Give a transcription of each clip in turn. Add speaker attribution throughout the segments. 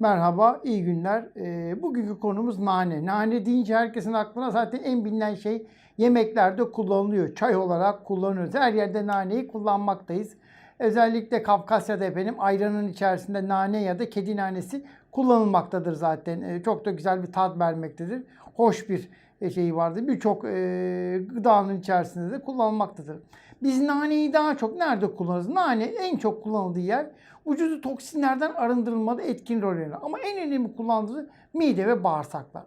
Speaker 1: Merhaba, iyi günler. Ee, bugünkü konumuz nane. Nane deyince herkesin aklına zaten en bilinen şey yemeklerde kullanılıyor. Çay olarak kullanıyoruz. Her yerde naneyi kullanmaktayız. Özellikle Kafkasya'da efendim ayranın içerisinde nane ya da kedi nanesi kullanılmaktadır zaten. Ee, çok da güzel bir tat vermektedir. Hoş bir e, şeyi vardır. Birçok e, gıdanın içerisinde de kullanılmaktadır. Biz naneyi daha çok nerede kullanırız? Nane en çok kullanıldığı yer vücudu toksinlerden arındırılmada etkin rol oynar. Ama en önemli kullandığı mide ve bağırsaklar.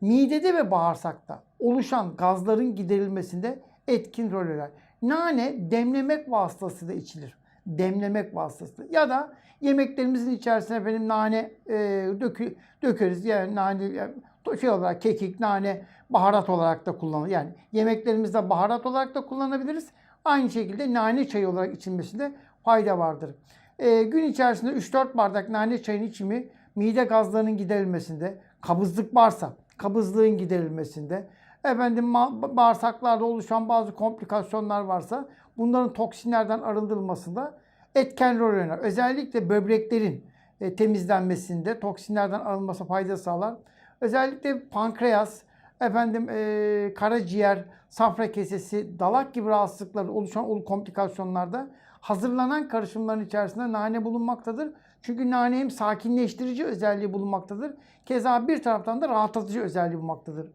Speaker 1: Midede ve bağırsakta oluşan gazların giderilmesinde etkin rol oynar. Nane demlemek vasıtasıyla içilir. Demlemek vasıtasıyla. Ya da yemeklerimizin içerisine benim nane e, dökü, dökeriz. Yani nane yani şey olarak kekik, nane baharat olarak da kullanılır. Yani yemeklerimizde baharat olarak da kullanabiliriz. Aynı şekilde nane çayı olarak içilmesinde fayda vardır. E, gün içerisinde 3-4 bardak nane çayının içimi mide gazlarının giderilmesinde, kabızlık varsa kabızlığın giderilmesinde, efendim bağırsaklarda oluşan bazı komplikasyonlar varsa bunların toksinlerden arındırılmasında etken rol oynar. Özellikle böbreklerin e, temizlenmesinde toksinlerden arınması fayda sağlar. Özellikle pankreas, efendim e, karaciğer, safra kesesi, dalak gibi rahatsızlıklar oluşan ol- komplikasyonlarda hazırlanan karışımların içerisinde nane bulunmaktadır. Çünkü nane hem sakinleştirici özelliği bulunmaktadır. Keza bir taraftan da rahatlatıcı özelliği bulunmaktadır.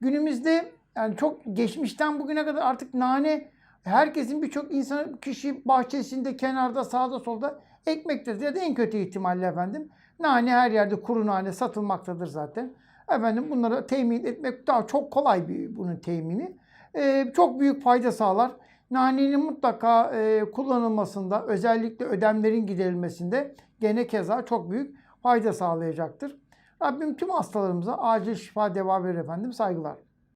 Speaker 1: Günümüzde yani çok geçmişten bugüne kadar artık nane herkesin birçok insan kişi bahçesinde, kenarda, sağda, solda ekmektedir. Ya da en kötü ihtimalle efendim nane her yerde kuru nane satılmaktadır zaten. Efendim bunları temin etmek daha çok kolay bir bunun temini. Ee, çok büyük fayda sağlar. Nanenin mutlaka e, kullanılmasında özellikle ödemlerin giderilmesinde gene keza çok büyük fayda sağlayacaktır. Rabbim tüm hastalarımıza acil şifa deva verir efendim. Saygılar.